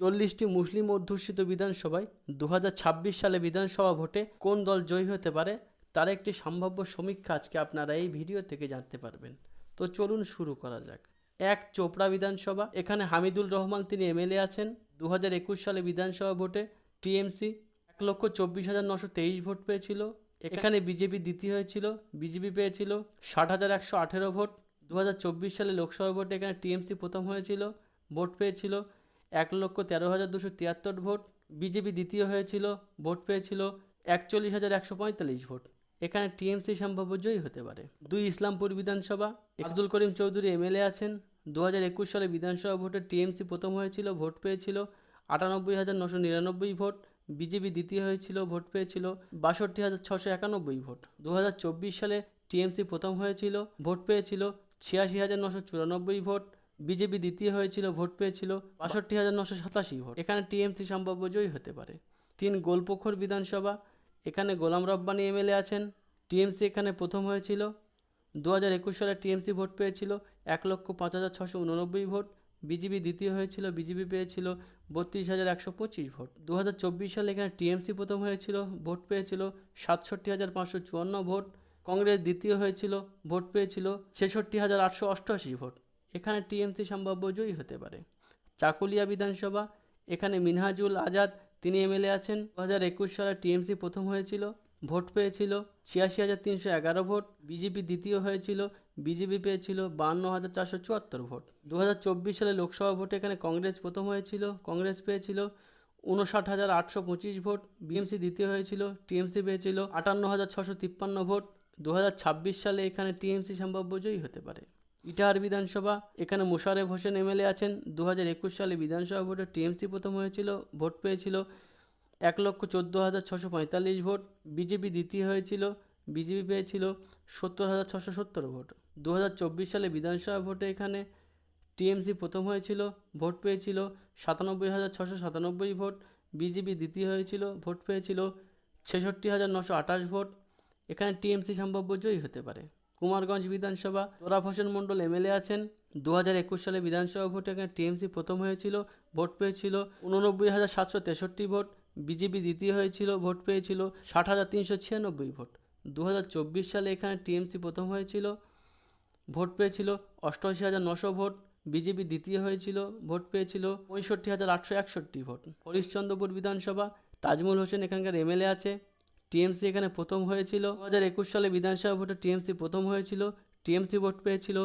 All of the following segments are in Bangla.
চল্লিশটি মুসলিম অধ্যুষিত বিধানসভায় দু হাজার ছাব্বিশ সালে বিধানসভা ভোটে কোন দল জয়ী হতে পারে, তার একটি সম্ভাব্য সমীক্ষা আজকে আপনারা এই ভিডিও থেকে জানতে পারবেন। তো চলুন শুরু করা যাক। এক, চোপড়া বিধানসভা। এখানে হামিদুল রহমান তিনি এমএলএ আছেন। দু হাজার একুশ সালে বিধানসভা ভোটে টিএমসি এক লক্ষ চব্বিশ হাজার নশো তেইশ ভোট পেয়েছিল। এখানে বিজেপি দ্বিতীয় হয়েছিল। বিজেপি পেয়েছিল ষাট হাজার একশো আঠেরো ভোট। দু হাজার চব্বিশ সালে লোকসভা ভোটে এখানে টিএমসি প্রথম হয়েছিল। ভোট পেয়েছিল এক লক্ষ তেরো হাজার দুশো তিয়াত্তর ভোট। বিজেপি দ্বিতীয় হয়েছিল, ভোট পেয়েছিল একচল্লিশ হাজার একশো পঁয়তাল্লিশ ভোট। এখানে টিএমসি সম্ভাব্য জয়ী হতে পারে। দুই ইসলামপুর বিধানসভা। আব্দুল করিম চৌধুরী এমএলএ আছেন। দু হাজার একুশ সালে বিধানসভা ভোটে টিএমসি প্রথম হয়েছিল, ভোট পেয়েছিল আটানব্বই হাজার নশো নিরানব্বই ভোট। বিজেপি দ্বিতীয় হয়েছিল, ভোট পেয়েছিল বাষট্টি হাজার ছশো একানব্বই ভোট। দু হাজার চব্বিশ সালে টিএমসি প্রথম হয়েছিল, ভোট পেয়েছিল ছিয়াশি হাজার নশো চুরানব্বই ভোট। বিজেপি দ্বিতীয় হয়েছিল, ভোট পেয়েছিল বাষট্টি হাজার নশো সাতাশি ভোট। এখানে টিএমসি সম্ভাব্য জয়ী হতে পারে। তিন গোলপুখর বিধানসভা, এখানে গোলাম রব্বানি এমএলএ আছেন। টিএমসি এখানে প্রথম হয়েছিল। দু হাজার একুশ সালে টিএমসি ভোট পেয়েছিল এক লক্ষ পাঁচ হাজার ছশো উননব্বই ভোট। বিজেপি দ্বিতীয় হয়েছিল, বিজেপি পেয়েছিল বত্রিশ হাজার একশো পঁচিশ ভোট। দু হাজার চব্বিশ সালে এখানে টিএমসি প্রথম হয়েছিল, ভোট পেয়েছিল সাতষট্টি হাজার পাঁচশো চুয়ান্ন ভোট। কংগ্রেস দ্বিতীয় হয়েছিল, ভোট পেয়েছিল ছেষট্টি হাজার আটশো অষ্টআশি ভোট। এখানে টিএমসি সম্ভাব্য জয়ী হতে পারে। চাকুলিয়া বিধানসভা, এখানে মিনহাজুল আজাদ, তিনি এমএলএ আছেন। দু হাজার একুশ সালে টিএমসি প্রথম হয়েছিল, ভোট পেয়েছিল ছিয়াশি হাজার তিনশো এগারো ভোট, বিজেপি দ্বিতীয় হয়েছিল, বিজেপি পেয়েছিল বান্ন হাজার চারশো চুয়াত্তর ভোট। দু হাজার চব্বিশ সালে লোকসভা ভোটে এখানে কংগ্রেস প্রথম হয়েছিল, কংগ্রেস পেয়েছিল উনষাট হাজার আটশো পঁচিশ ভোট, বিএমসি দ্বিতীয় হয়েছিল, টিএমসি পেয়েছিল আটান্ন হাজার ছশো তিপ্পান্ন ভোট। দু হাজার ছাব্বিশ সালে এখানে টিএমসি সম্ভাব্য জয়ী হতে পারে। ইটাহার বিধানসভা, এখানে মোশারেফ হোসেন এমএলএ আছেন। দু হাজার একুশ সালে বিধানসভা ভোটে টিএমসি প্রথম হয়েছিল, ভোট পেয়েছিল এক লক্ষ চোদ্দ হাজার ছশো পঁয়তাল্লিশ ভোট। বিজেপি দ্বিতীয় হয়েছিল, বিজেপি পেয়েছিল সত্তর হাজার ছশো সত্তর ভোট। দু হাজার চব্বিশ সালে বিধানসভা ভোটে এখানে টিএমসি প্রথম হয়েছিল, ভোট পেয়েছিল সাতানব্বই হাজার ছশো সাতানব্বই ভোট। বিজেপি দ্বিতীয় হয়েছিল, ভোট পেয়েছিল ছেষট্টি হাজার নশো আঠাশ ভোট। এখানে টিএমসি সম্ভাব্য জয়ী হতে পারে। কুমারগঞ্জ বিধানসভা। তোরাফ হোসেন মণ্ডল এমএলএ আছেন। দু হাজার একুশ সালে বিধানসভা ভোটে এখানে টিএমসি প্রথম হয়েছিল, ভোট পেয়েছিল উননব্বই হাজার সাতশো তেষট্টি ভোট, বিজেপি দ্বিতীয় হয়েছিল, ভোট পেয়েছিল ষাট হাজার তিনশো ছিয়ানব্বই ভোট। দু হাজার চব্বিশ সালে এখানে টিএমসি প্রথম হয়েছিল, ভোট পেয়েছিল অষ্টআশি হাজার নশো ভোট, বিজেপি দ্বিতীয় হয়েছিল, ভোট পেয়েছিল পঁয়ষট্টি হাজার আটশো একষট্টি ভোট। হরিশ্চন্দ্রপুর বিধানসভা, তাজমুল হোসেন এখানকার এমএলএ আছে। টিএমসি এখানে প্রথম হয়েছিল। দু হাজার একুশ সালে বিধানসভা ভোটে টিএমসি প্রথম হয়েছিল। টিএমসি ভোট পেয়েছিল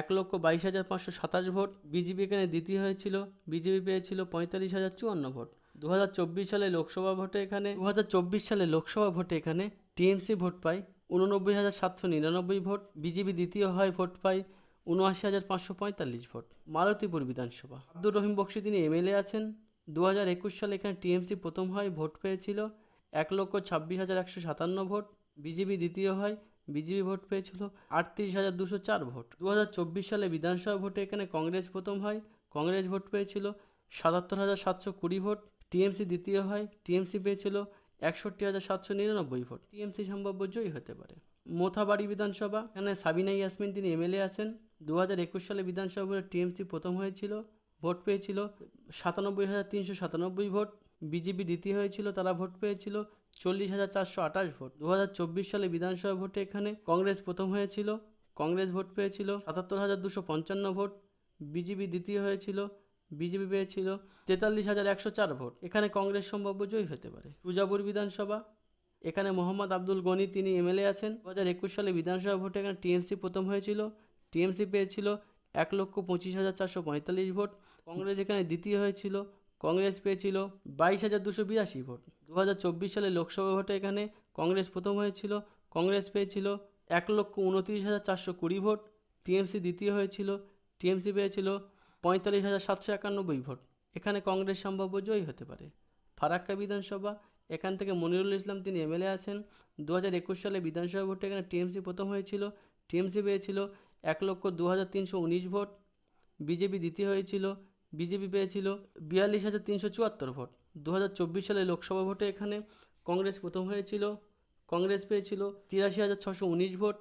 এক লক্ষ বাইশ হাজার পাঁচশো সাতাশ ভোট। বিজেপি এখানে দ্বিতীয় হয়েছিল। বিজেপি পেয়েছিল পঁয়তাল্লিশ হাজার চুয়ান্ন ভোট। দু হাজার চব্বিশ সালে লোকসভা ভোটে এখানে দু হাজার চব্বিশ সালে লোকসভা ভোটে এখানে টিএমসি ভোট পায় উননব্বই হাজার সাতশো নিরানব্বই ভোট। বিজেপি দ্বিতীয় হয় ভোট পায় উনআশি হাজার পাঁচশো পঁয়তাল্লিশ ভোট। মালতীপুর বিধানসভা। আব্দুর রহিম বক্সি তিনি এমএলএ আছেন। দু হাজার একুশ সালে এখানে টিএমসি প্রথম হয়, ভোট পেয়েছিল। এক লক্ষ ছাব্বিশ হাজার একশো সাতান্ন ভোট, বিজেপি দ্বিতীয় হয়, বিজেপি ভোট পেয়েছিল আটত্রিশ হাজার দুশো চার ভোট। দু হাজার চব্বিশ সালে বিধানসভা ভোটে এখানে কংগ্রেস প্রথম হয়, কংগ্রেস ভোট পেয়েছিল সাতাত্তর হাজার সাতশো কুড়ি ভোট, টিএমসি দ্বিতীয় হয়, টিএমসি পেয়েছিল একষট্টি হাজার সাতশো নিরানব্বই ভোট। টিএমসি সম্ভাব্য জয়ী হতে পারে। মোথাবাড়ি বিধানসভা, এখানে সাবিনা ইয়াসমিন তিনি এমএলএ আছেন। দু হাজার একুশ সালে বিধানসভা ভোটে টিএমসি প্রথম হয়েছিল, ভোট পেয়েছিল সাতানব্বই হাজার তিনশো সাতানব্বই ভোট বিজেপি দ্বিতীয় হয়েছিল, তারা ভোট পেয়েছিল। চল্লিশ হাজার চারশো আঠাশ ভোট। দু হাজার চব্বিশ সালে বিধানসভা ভোটে এখানে কংগ্রেস প্রথম হয়েছিল। কংগ্রেস ভোট পেয়েছিল সাতাত্তর হাজার দুশো পঞ্চান্ন ভোট। বিজেপি দ্বিতীয় হয়েছিল, বিজেপি পেয়েছিল তেতাল্লিশ হাজার একশো চার ভোট। এখানে কংগ্রেস সম্ভাব্য জয়ী হতে পারে। তুজাপুর বিধানসভা, এখানে মোহাম্মদ আব্দুল গনি, তিনি এমএলএ আছেন। দু হাজার একুশ সালে বিধানসভা ভোটে এখানে টিএমসি প্রথম হয়েছিল। টিএমসি পেয়েছিল এক লক্ষ পঁচিশ হাজার চারশো পঁয়তাল্লিশ ভোট। কংগ্রেস এখানে দ্বিতীয় হয়েছিল। কংগ্রেস পেয়েছিল বাইশ হাজার দুশো বিরাশি ভোট। দু হাজার চব্বিশ সালে লোকসভা ভোটে এখানে কংগ্রেস প্রথম হয়েছিল। কংগ্রেস পেয়েছিল এক লক্ষ উনত্রিশ হাজার চারশো কুড়ি ভোট। টিএমসি দ্বিতীয় হয়েছিল। টিএমসি পেয়েছিল পঁয়তাল্লিশ হাজার সাতশো একানব্বই ভোট। এখানে কংগ্রেস সম্ভাব্য জয়ী হতে পারে। ফারাক্কা বিধানসভা, এখান থেকে মনিরুল ইসলাম তিনি এমএলএ আছেন। দু হাজার একুশ সালে বিধানসভা ভোটে এখানে টিএমসি প্রথম হয়েছিল। টিএমসি পেয়েছিল এক লক্ষ দু হাজার তিনশো উনিশ ভোট। বিজেপি দ্বিতীয় হয়েছিল। বিজেপি পেয়েছিল বিয়াল্লিশ হাজার তিনশো চুয়াত্তর ভোট। দু হাজার চব্বিশ সালে লোকসভা ভোটে এখানে কংগ্রেস প্রথম হয়েছিল। কংগ্রেস পেয়েছিল তিরাশি হাজার ছশো উনিশ ভোট।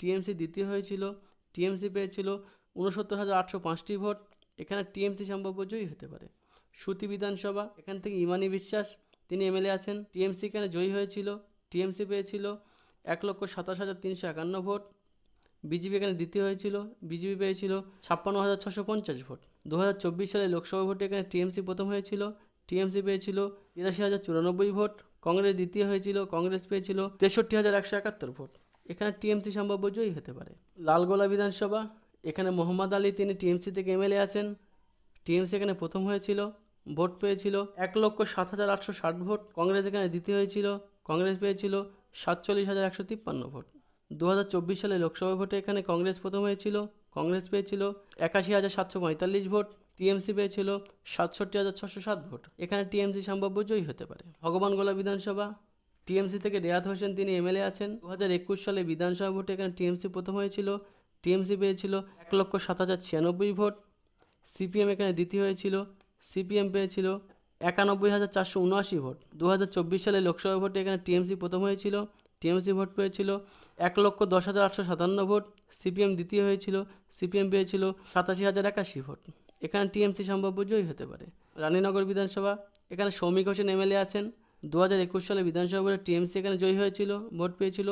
টিএমসি দ্বিতীয় হয়েছিল। টিএমসি পেয়েছিল উনসত্তর হাজার আটশো পাঁচটি ভোট। এখানে টিএমসি সম্ভাব্য জয়ী হতে পারে। সুতি বিধানসভা, এখান থেকে ইমানি বিশ্বাস, তিনি এমএলএ আছেন। টিএমসি এখানে জয়ী হয়েছিল। টিএমসি পেয়েছিল এক লক্ষ সাতাশ হাজার তিনশো একান্ন ভোট। বিজেপি এখানে দ্বিতীয় হয়েছিল। বিজেপি পেয়েছিল ছাপ্পান্ন হাজার ছশো পঞ্চাশ ভোট। দু হাজার চব্বিশ সালে লোকসভা ভোটে এখানে টিএমসি প্রথম হয়েছিল। টিএমসি পেয়েছিল তিরাশি হাজার চুরানব্বই ভোট, কংগ্রেস দ্বিতীয় হয়েছিল, কংগ্রেস পেয়েছিল তেষট্টি হাজার একশো একাত্তর ভোট। এখানে টিএমসি সম্ভাব্য জয়ী হতে পারে। লালগোলা বিধানসভা, এখানে মোহাম্মদ আলী, তিনি টিএমসি থেকে এমএলএ আছেন। টিএমসি এখানে প্রথম হয়েছিল, ভোট পেয়েছিল এক লক্ষ সাত হাজার আটশো ষাট ভোট, কংগ্রেস এখানে দ্বিতীয় হয়েছিল, কংগ্রেস পেয়েছিল সাতচল্লিশ হাজার একশো তিপ্পান্ন ভোট। দু হাজার চব্বিশ সালে লোকসভা ভোটে এখানে কংগ্রেস প্রথম হয়েছিল কংগ্রেস পেয়েছিল একাশি হাজার সাতশো পঁয়তাল্লিশ ভোট, টিএমসি পেয়েছিল সাতষট্টি হাজার ছশো সাত ভোট। এখানে টিএমসি সম্ভাব্য জয়ী হতে পারে। ভগবান গোলা বিধানসভা। টিএমসি থেকে রেয়াত হোসেন তিনি এমএলএ আছেন। দু হাজার একুশ সালে বিধানসভা ভোটে এখানে টিএমসি প্রথম হয়েছিল। টিএমসি পেয়েছিল এক লক্ষ সাত হাজার ছিয়ানব্বই ভোট। সিপিএম এখানে দ্বিতীয় হয়েছিল। সিপিএম পেয়েছিল একানব্বই হাজার চারশো উনআশি ভোট। দু হাজার চব্বিশ সালে লোকসভা ভোটে এখানে টিএমসি প্রথম হয়েছিল। টিএমসি ভোট পেয়েছিল। এক লক্ষ দশ হাজার আটশো সাতান্ন ভোট। সিপিএম দ্বিতীয় হয়েছিল। সিপিএম পেয়েছিল সাতাশি হাজার একাশি ভোট। এখানে টিএমসি সম্ভাব্য জয়ী হতে পারে। রানীনগর বিধানসভা। এখানে সৌমিক হোসেন এমএলএ আছেন। দু হাজার একুশ সালে বিধানসভা ভোটে টিএমসি এখানে জয়ী হয়েছিল। ভোট পেয়েছিল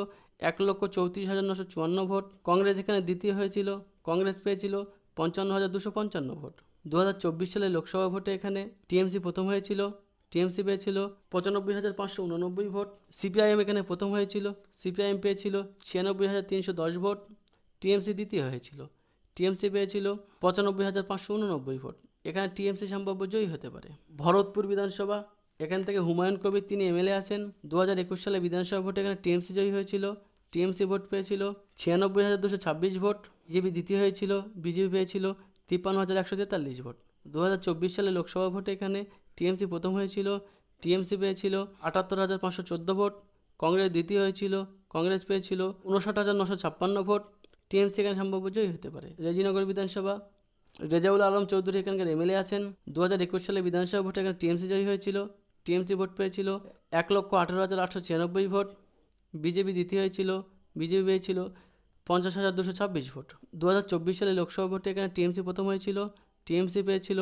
এক লক্ষ চৌত্রিশ হাজার নশো চুয়ান্ন ভোট। কংগ্রেস এখানে দ্বিতীয় হয়েছিল। কংগ্রেস পেয়েছিল পঞ্চান্ন হাজার দুশো পঞ্চান্ন ভোট। দু হাজার চব্বিশ সালে লোকসভা ভোটে এখানে টিএমসি প্রথম হয়েছিল। টিএমসি পেয়েছিল পঁচানব্বই হাজার পাঁচশো উননব্বই ভোট। সিপিআইএম এখানে প্রথম হয়েছিল। সিপিআইএম পেয়েছিল ছিয়ানব্বই হাজার তিনশো দশ ভোট। টিএমসি দ্বিতীয় হয়েছিল। টিএমসি পেয়েছিল পঁচানব্বই হাজার পাঁচশো উননব্বই ভোট। এখানে টিএমসি সম্ভাব্য জয়ী হতে পারে। ভরতপুর বিধানসভা, এখান থেকে হুমায়ুন কবির তিনি এমএলএ আছেন। দু হাজার একুশ সালে বিধানসভা ভোটে এখানে টিএমসি জয়ী হয়েছিল। টিএমসি ভোট পেয়েছিল ছিয়ানব্বই হাজার দুশো ছাব্বিশ ভোট। বিজেপি দ্বিতীয় হয়েছিল। বিজেপি পেয়েছিল তিপ্পান্ন হাজার একশো তেতাল্লিশ ভোট। দু হাজার চব্বিশ সালে লোকসভা ভোটে এখানে টিএমসি প্রথম হয়েছিল, টিএমসি পেয়েছিল আটাত্তর হাজার পাঁচশো চোদ্দ ভোট, কংগ্রেস দ্বিতীয় হয়েছিল, কংগ্রেস পেয়েছিল উনষাট হাজার নশো ছাপ্পান্ন ভোট। টিএমসি এখানে সম্ভাব্য জয়ী হতে পারে। রেজিনগর বিধানসভা, রেজাউল আলম চৌধুরী এখানকার এমএলএ আছেন। দু হাজার একুশ সালে বিধানসভা ভোটে এখানে টিএমসি জয়ী হয়েছিল। টিএমসি ভোট পেয়েছিল এক লক্ষ আঠেরো হাজার আটশো ছিয়ানব্বই ভোট। বিজেপি দ্বিতীয় হয়েছিল, বিজেপি পেয়েছিল পঞ্চাশ হাজার দুশো ছাব্বিশ ভোট। দু হাজার চব্বিশ সালে লোকসভা ভোটে এখানে টিএমসি প্রথম হয়েছিল, টিএমসি পেয়েছিল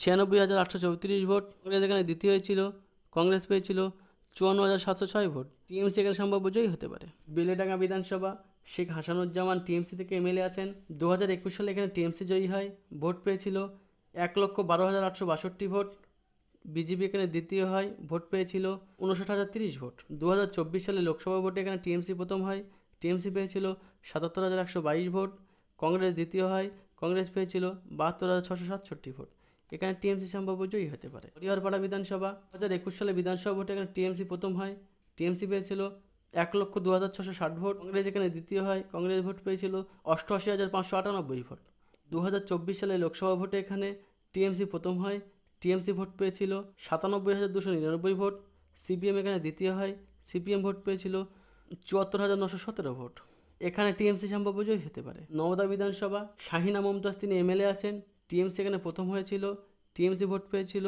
ছিয়ানব্বই হাজার আটশো চৌত্রিশ ভোট কংগ্রেস এখানে দ্বিতীয় হয়েছিল, কংগ্রেস পেয়েছিল চুয়ান্ন হাজার সাতশো ছয় ভোট। টিএমসি এখানে সম্ভাব্য জয়ী হতে পারে। বেলেডাঙ্গা বিধানসভা, শেখ হাসানুজ্জামান টিএমসি থেকে এমএলএ আছেন। দু হাজার একুশ সালে এখানে টিএমসি জয়ী হয়, ভোট পেয়েছিল এক লক্ষ বারো হাজার আটশো বাষট্টি ভোট। বিজেপি এখানে দ্বিতীয় হয়, ভোট পেয়েছিল উনষাট হাজার তিরিশ ভোট। দু হাজার চব্বিশ সালে লোকসভা ভোটে এখানে টিএমসি প্রথম হয়, টিএমসি পেয়েছিল সাতাত্তর হাজার একশো বাইশ ভোট। কংগ্রেস দ্বিতীয় হয়, কংগ্রেস পেয়েছিল বাহাত্তর হাজার ছশো সাতষট্টি ভোট। এখানে টিএমসি সম্ভাব্য জয়ী হতে পারে। হরিহরপাড়া বিধানসভা, দু হাজার একুশ সালে বিধানসভা ভোটে এখানে টিএমসি প্রথম হয়। টিএমসি পেয়েছিল এক লক্ষ দু হাজার ছশো ষাট ভোট। কংগ্রেস এখানে দ্বিতীয় হয়। কংগ্রেস ভোট পেয়েছিল অষ্টআশি হাজার পাঁচশো আটানব্বই ভোট। দু হাজার চব্বিশ সালে লোকসভা ভোটে এখানে টিএমসি প্রথম হয়। টিএমসি ভোট পেয়েছিল সাতানব্বই হাজার দুশো নিরানব্বই ভোট। সিপিএম এখানে দ্বিতীয় হয়। সিপিএম ভোট পেয়েছিল চুয়াত্তর হাজার নশো সতেরো ভোট। এখানে টিএমসি সম্ভাব্য জয়ী হতে পারে। নওদা বিধানসভা, শাহিনা মমতাজ তিনি এমএলএ আছেন। টিএমসি এখানে প্রথম হয়েছিল, টিএমসি ভোট পেয়েছিল,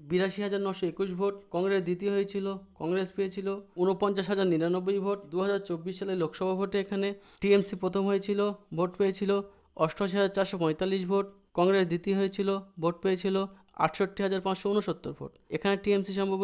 বিরাশি হাজার নশো একুশ ভোট কংগ্রেস দ্বিতীয় হয়েছিল, কংগ্রেস পেয়েছিল উনপঞ্চাশ হাজার নিরানব্বই ভোট দু হাজার চব্বিশ সালে লোকসভা ভোটে এখানে টিএমসি প্রথম হয়েছিল, ভোট পেয়েছিল অষ্টআশি হাজার চারশো পঁয়তাল্লিশ ভোট, কংগ্রেস দ্বিতীয় হয়েছিল, ভোট পেয়েছিল আটষট্টি হাজার পাঁচশো উনসত্তর ভোট। এখানে টিএমসি সম্ভব